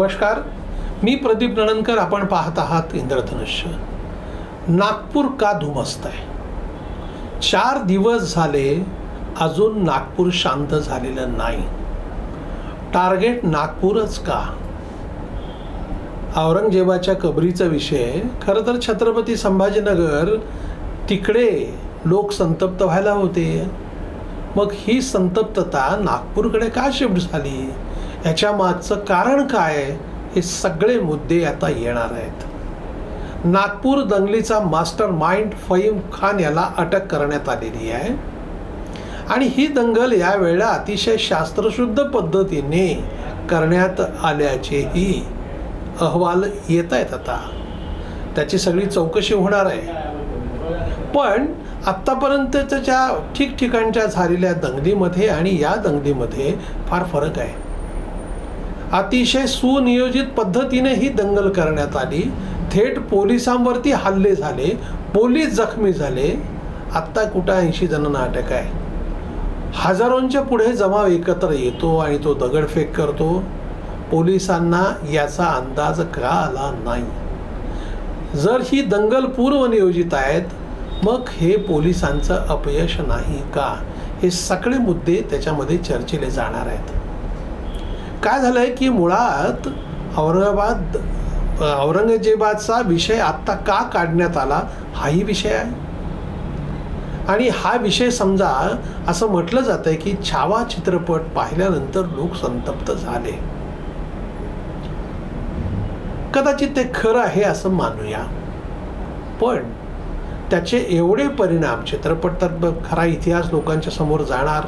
नमस्कार. मी प्रदीप नणनकर आपण पाहत आहात इंद्रधनुष्य. नागपूर का धुमसत आहे? चार दिवस झाले अजून नागपूर शांत झालेलं नाही. टार्गेट नागपूरच का? औरंगजेबाच्या कबरीचा विषय. खरं तर छत्रपती संभाजीनगर तिकडे लोक संतप्त व्हायला होते. मग ही संतप्तता नागपूरकडे का शिफ्ट झाली? याच्या मागचं कारण काय हे सगळे मुद्दे आता येणार आहेत. नागपूर दंगलीचा मास्टर माइंड फईम खान याला अटक करण्यात आलेली आहे. आणि ही दंगल यावेळेला अतिशय शास्त्रशुद्ध पद्धतीने करण्यात आल्याचेही अहवाल येत आहेत आता. त्याची सगळी चौकशी होणार आहे. पण आत्तापर्यंतच्या ठिकठिकाणच्या झालेल्या दंगलीमध्ये आणि या दंगलीमध्ये फार फरक आहे. अतिशय सुनियोजित पद्धतीने ही दंगल करण्यात आली. थेट पोलिसांवरती हल्ले झाले पोलीस जखमी झाले. आत्ता कुठं ऐंशी जणांना अटक आहे. हजारोंच्या पुढे जमाव एकत्र येतो आणि तो दगडफेक करतो. पोलिसांना याचा अंदाज का आला नाही. जर ही दंगल पूर्वनियोजित आहेत मग हे पोलिसांचं अपयश नाही का? हे सगळे मुद्दे त्याच्यामध्ये चर्चेले जाणार आहेत. काय झालंय की मुळात औरंगाबाद औरंगजेबाचा विषय आत्ता का काढण्यात आला हाही विषय आहे. आणि हा विषय समजा असं म्हटलं जातं की छावा चित्रपट पाहिल्यानंतर लोक संतप्त झाले. कदाचित ते खरं आहे असं मानूया. पण त्याचे एवढे परिणाम चित्रपट तर खरा इतिहास लोकांच्या समोर जाणार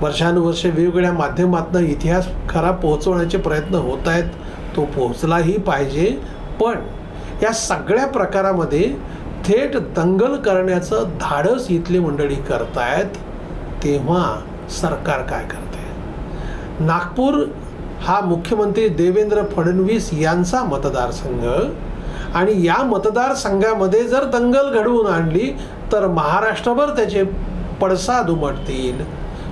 वर्षानुवर्षे वेगवेगळ्या माध्यमातून इतिहास खरा पोहोचवण्याचे प्रयत्न होत आहेत तो पोहोचलाही पाहिजे. पण या सगळ्या प्रकारामध्ये थेट दंगल करण्याचं धाडस इथली मंडळी करतायत तेव्हा सरकार काय करते नागपूर हा मुख्यमंत्री देवेंद्र फडणवीस यांचा मतदारसंघ आणि या मतदारसंघामध्ये जर दंगल घडवून आणली तर महाराष्ट्रभर त्याचे पडसाद उमटतील.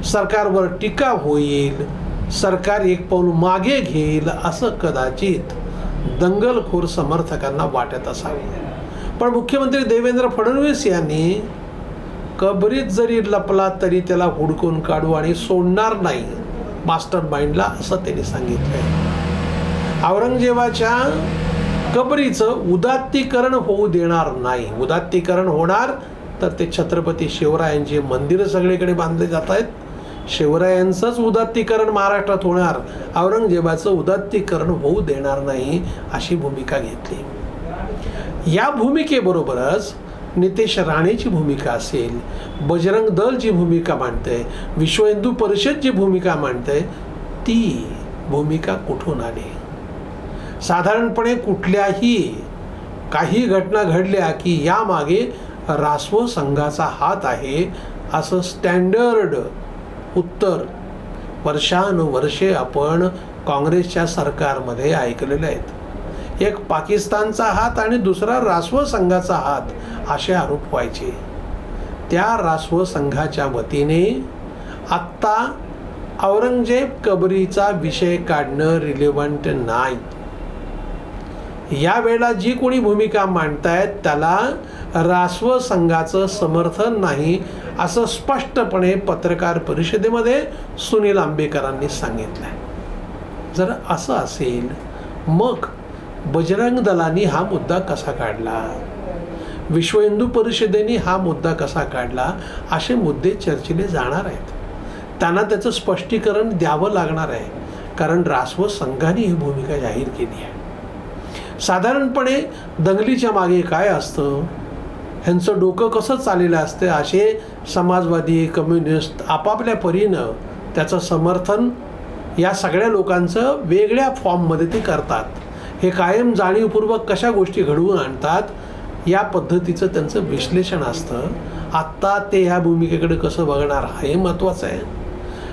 सरकारवर टीका होईल सरकार एक पाऊल मागे घेईल असं कदाचित दंगलखोर समर्थकांना वाटत असावे. पण मुख्यमंत्री देवेंद्र फडणवीस यांनी कबरीत जरी लपला तरी त्याला हुडकून काढू आणि सोडणार नाही मास्टर माइंडला असं त्यांनी सांगितलंय. औरंगजेबाच्या कबरीचं उदात्तीकरण होऊ देणार नाही. उदात्तीकरण होणार तर ते छत्रपती शिवरायांचे मंदिरं सगळीकडे बांधले जात आहेत. शिवरायांचंच उदात्तीकरण महाराष्ट्रात होणार. औरंगजेबाचं उदात्तीकरण होऊ देणार नाही अशी भूमिका घेतली. या भूमिकेबरोबरच नितेश राणेची भूमिका असेल बजरंग दल जी भूमिका मांडते विश्व हिंदू परिषद जी भूमिका मांडते ती भूमिका कुठून आली? साधारणपणे कुठल्याही काही घटना घडल्या की यामागे रासव संघाचा हात आहे असं स्टँडर्ड उत्तर. वर्षानुवर्षे आपण काँग्रेसच्या सरकारमध्ये ऐकलेले आहेत. एक पाकिस्तानचा हात आणि दुसरा रासव संघाचा हात असे आरोप व्हायचे. त्या रासव संघाच्या वतीने आत्ता औरंगजेब कबरीचा विषय काढणं रिलेव्हंट नाही. यावेळेला जी कोणी भूमिका मांडतायत त्याला रासव संघाचं समर्थन नाही असं स्पष्टपणे पत्रकार परिषदेमध्ये सुनील आंबेकरांनी सांगितलं आहे जर असं असेल मग बजरंग दलानी हा मुद्दा कसा काढला? विश्व हिंदू परिषदेने हा मुद्दा कसा काढला? असे मुद्दे चर्चेले जाणार आहेत. त्यांना त्याचं स्पष्टीकरण द्यावं लागणार आहे. कारण रासव संघाने ही भूमिका जाहीर केली आहे. साधारणपणे दंगलीच्या मागे काय असतं? ह्यांचं डोकं कसं चाललेलं असतं? असे समाजवादी कम्युनिस्ट आपापल्या परीनं त्याचं समर्थन या सगळ्या लोकांचं वेगळ्या फॉर्ममध्ये ते करतात. हे कायम जाणीवपूर्वक कशा गोष्टी घडवून आणतात या पद्धतीचं त्यांचं विश्लेषण असतं. आत्ता ते ह्या भूमिकेकडे कसं बघणार हे महत्त्वाचं आहे.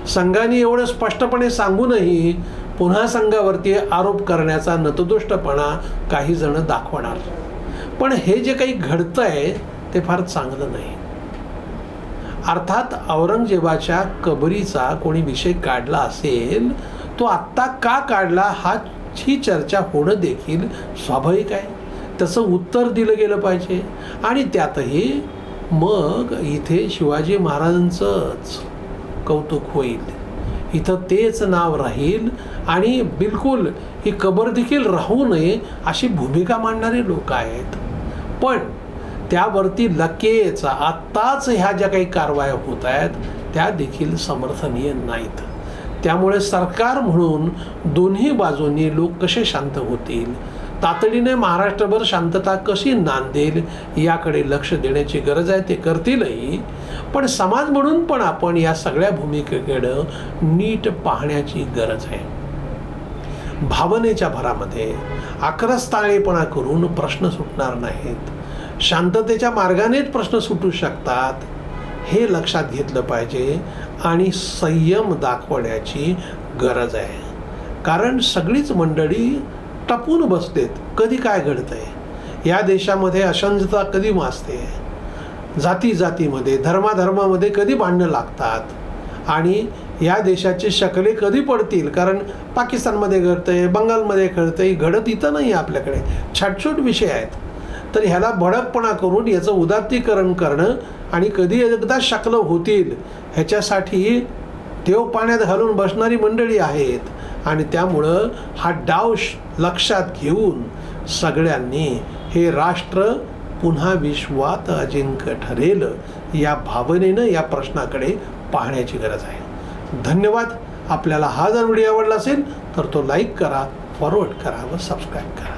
संघाने एवढं स्पष्टपणे सांगूनही पुन्हा संघावरती आरोप करण्याचा नतदुष्टपणा काही जण दाखवणार. पण हे जे काही घडतं आहे ते फार चांगलं नाही. अर्थात औरंगजेबाच्या कबरीचा कोणी विषय काढला असेल तो आत्ता का काढला हा ही चर्चा होणं देखील स्वाभाविक आहे. तसं उत्तर दिलं गेलं पाहिजे. आणि त्यातही मग इथे शिवाजी महाराजांचंच कौतुक होईल. इथं तेच नाव राहील आणि बिलकुल ही कबर देखील राहू नये अशी भूमिका मांडणारे लोक आहेत. पण त्यावरती लगेच आत्ताच ह्या ज्या काही कारवाया होत आहेत त्या देखील समर्थनीय नाहीत. त्यामुळे सरकार म्हणून दोन्ही बाजूंनी लोक कसे शांत होतील? तातडीने महाराष्ट्रभर शांतता कशी नांदेल याकडे लक्ष देण्याची गरज आहे ते करतीलही. पण समाज म्हणून पण आपण या सगळ्या भूमिकेकडं नीट पाहण्याची गरज आहे. भावनेच्या भरामध्ये आक्रस्ताळेपणा करून प्रश्न सुटणार नाहीत. शांततेच्या मार्गानेच प्रश्न सुटू शकतात हे लक्षात घेतलं पाहिजे आणि संयम दाखवण्याची गरज आहे. कारण सगळीच मंडळी टपून बसतेत. कधी काय घडतंय? या देशामध्ये अशांतता कधी माजते जाती जातीमध्ये धर्माधर्मामध्ये कधी भांडणं लागतात? आणि या देशाचे शकले कधी पडतील? कारण पाकिस्तानमध्ये घडतंय बंगालमध्ये घडतंय घडत इथं नाही आहे आपल्याकडे. छाटछूट विषय आहेत. तर ह्याला भडकपणा करून याचं उदात्तीकरण करणं आणि कधी एकदा शकलं होतील ह्याच्यासाठी देव पाण्यात घालून बसणारी मंडळी आहेत. आणि त्यामुळं हा डाव लक्षात घेऊन सगळ्यांनी हे राष्ट्र पुन्हा विश्वात अजिंक्य ठरेल या भावनेनं या प्रश्नाकडे पाहण्याची गरज आहे. धन्यवाद. आपल्याला हा जर व्हिडिओ आवडला असेल तर तो लाईक करा फॉरवर्ड करा व सबस्क्राईब करा.